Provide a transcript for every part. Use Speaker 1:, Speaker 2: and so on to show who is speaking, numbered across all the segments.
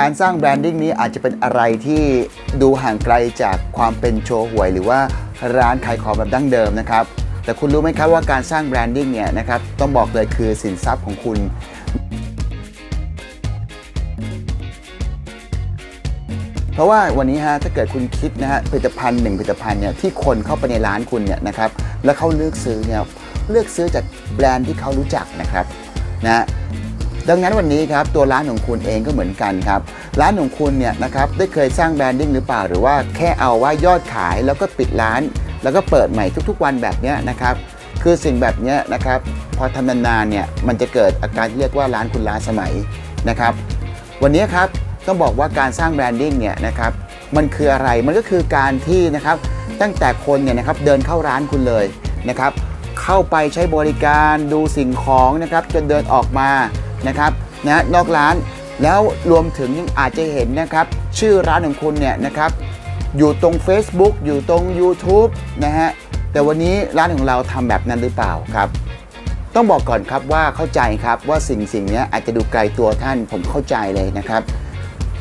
Speaker 1: การสร้างแบรนดิ้งนี้อาจจะเป็นอะไรที่ดูห่างไกลจากความเป็นโชว์หวย หรือว่าร้านขายของแบบดั้งเดิมนะครับ แต่คุณรู้ไหมครับว่าการสร้างแบรนดิ้งเนี่ยนะครับต้องบอกเลยคือสินทรัพย์ของคุณเพราะว่าวันนี้ฮะถ้าเกิดคุณคิดนะฮะผลิตภัณฑ์หนึ่งผลิตภัณฑ์เนี่ยที่คนเข้าไปในร้านคุณเนี่ยนะครับแล้วเขาเลือกซื้อเนี่ยเลือกซื้อจากแบรนด์ที่เขารู้จักนะครับนะ ดังนั้นวันนี้ครับตัวร้านของคุณเองก็เหมือนกันครับ ร้านของคุณเนี่ยนะครับได้เคยสร้างแบรนดิ้งหรือเปล่า หรือว่าแค่เอาว่ายอดขายแล้วก็ปิดร้าน แล้วก็เปิดใหม่ทุกๆ วันแบบนี้นะครับคือสิ่งแบบนี้นะครับพอทำนานๆเนี่ยมันจะเกิดอาการที่เรียกว่าร้านคุณล้าสมัยนะครับ วันนี้ครับต้องบอกว่าการสร้างแบรนดิ้งเนี่ยนะครับมันคืออะไรมันก็คือการที่นะครับตั้งแต่คนเนี่ยนะครับเดินเข้าร้านคุณเลยนะครับเข้าไปใช้บริการดูสิ่งของนะครับจนเดินออกมา นะครับนะนอกร้านแล้วรวมถึงยังอาจจะเห็นนะครับ ชื่อร้านของคุณเนี่ยนะครับ อยู่ตรง Facebook อยู่ตรง YouTube นะฮะแต่วันนี้ร้านของเราทำแบบนั้นหรือเปล่าครับ ต้องบอกก่อนครับว่าเข้าใจครับว่าสิ่งสิ่งนี้อาจจะดูไกลตัวท่านผมเข้าใจเลยนะครับ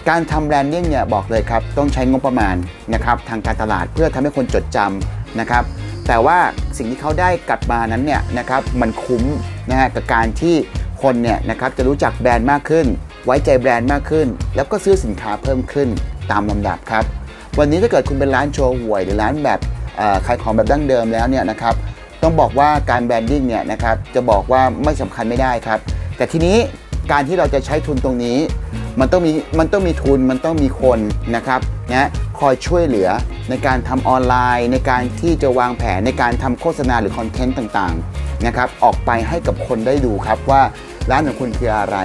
Speaker 1: การทำแบรนดิ้งเนี่ยบอกเลยครับ ต้องใช้งบประมาณนะครับทางการตลาดเพื่อทำให้คนจดจำนะครับแต่ว่าสิ่งที่เขาได้กลับมานั้นเนี่ยนะครับมันคุ้มนะฮะกับการที่ คนเนี่ยนะครับจะรู้จักแบรนด์มากขึ้น ไว้ใจแบรนด์มากขึ้น แล้วก็ซื้อสินค้าเพิ่มขึ้นตามลำดับครับ วันนี้ถ้าเกิดคุณเป็นร้านโชว์หวยหรือร้านแบบขายของแบบดั้งเดิมแล้วเนี่ยนะครับต้องบอกว่าการแบรนดิ้งเนี่ยนะครับจะบอกว่าไม่สำคัญไม่ได้ครับ แต่ทีนี้การที่เราจะใช้ทุนตรงนี้ มันต้องมีมันต้องมีทุนมันต้องมีคนนะครับนะคอยช่วยเหลือในการทำออนไลน์ ในการที่จะวางแผนในการทำโฆษณาหรือคอนเทนต์ต่างๆนะครับออกไปให้กับคนได้ดูครับว่า ร้านของคุณคืออะไร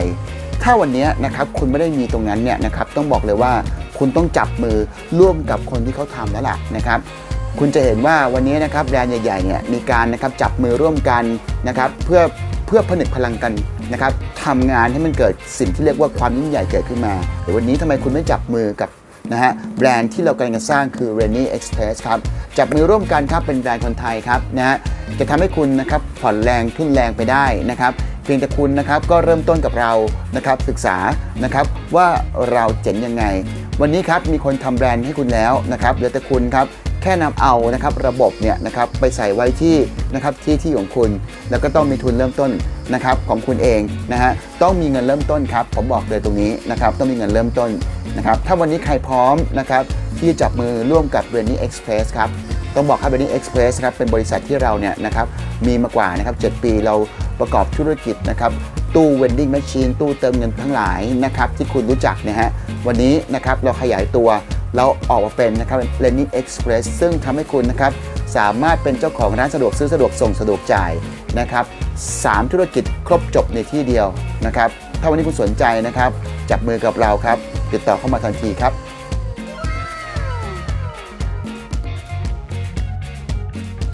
Speaker 1: ถ้าวันนี้นะครับคุณไม่ได้มีตรงนั้นเนี่ยนะครับต้องบอกเลยว่าคุณต้องจับมือร่วมกับคนที่เขาทำแล้วล่ะนะครับคุณจะเห็นว่าวันนี้นะครับแบรนด์ใหญ่ๆเนี่ยมีการนะครับจับมือร่วมกันนะครับเพื่อเพื่อผนึกพลังกันนะครับทำงานให้มันเกิดสิ่งที่เรียกว่าความยิ่งใหญ่เกิดขึ้นมาแต่วันนี้ทำไมคุณไม่จับมือกับ นะฮะแบรนด์ที่เรากำลังจะสร้างคือ r a i n y Express ครับจับมือร่วมกันครับเป็นแบรนด์คนไทยครับนะฮะจะทำให้คุณนะครับผ่อนแรงทุนแรงไปได้นะครับเพียงแต่คุณนะครับก็เริ่มต้นกับเรานะครับศึกษานะครับว่าเราเจ๋งยังไง วันนี้ครับมีคนทำแบรนด์ให้คุณแล้วนะครับเหลือแต่คุณครับแค่นำเอานะครับระบบเนี่ยนะครับไปใส่ไว้ที่นะครับที่ที่ของคุณ แล้วก็ต้องมีทุนเริ่มต้นนะครับของคุณเองนะฮะต้องมีเงินเริ่มต้นครับผมบอกเลยตรงนี้นะครับต้องมีเงินเริ่มต้น นะครับถ้าวันนี้ใครพร้อมนะครับที่จับมือร่วมกับ r a n y Express ครับต้องบอกครับ r a n y Express ครับเป็นบริษัทที่เราเนี่ยนะครับมีมากว่านะครับ7ปีเราประกอบธุรกิจนะครับตู้เวนดิ้งแมชชีนตู้เติมเงินทั้งหลายนะครับที่คุณรู้จักนะฮะวันนี้นะครับเราขยายตัวเราออกมาเป็นนะครับ l e n n i n g Express ซึ่งทำให้คุณนะครับสามารถเป็นเจ้าของร้านสะดวกซื้อสะดวกส่งสะดวกจ่ายนะครับสามธุรกิจครบจบในที่เดียวนะครับถ้าวันนี้คุณสนใจนะครับ จับมือกับเราครับ ติดต่อเข้ามาทันทีครับ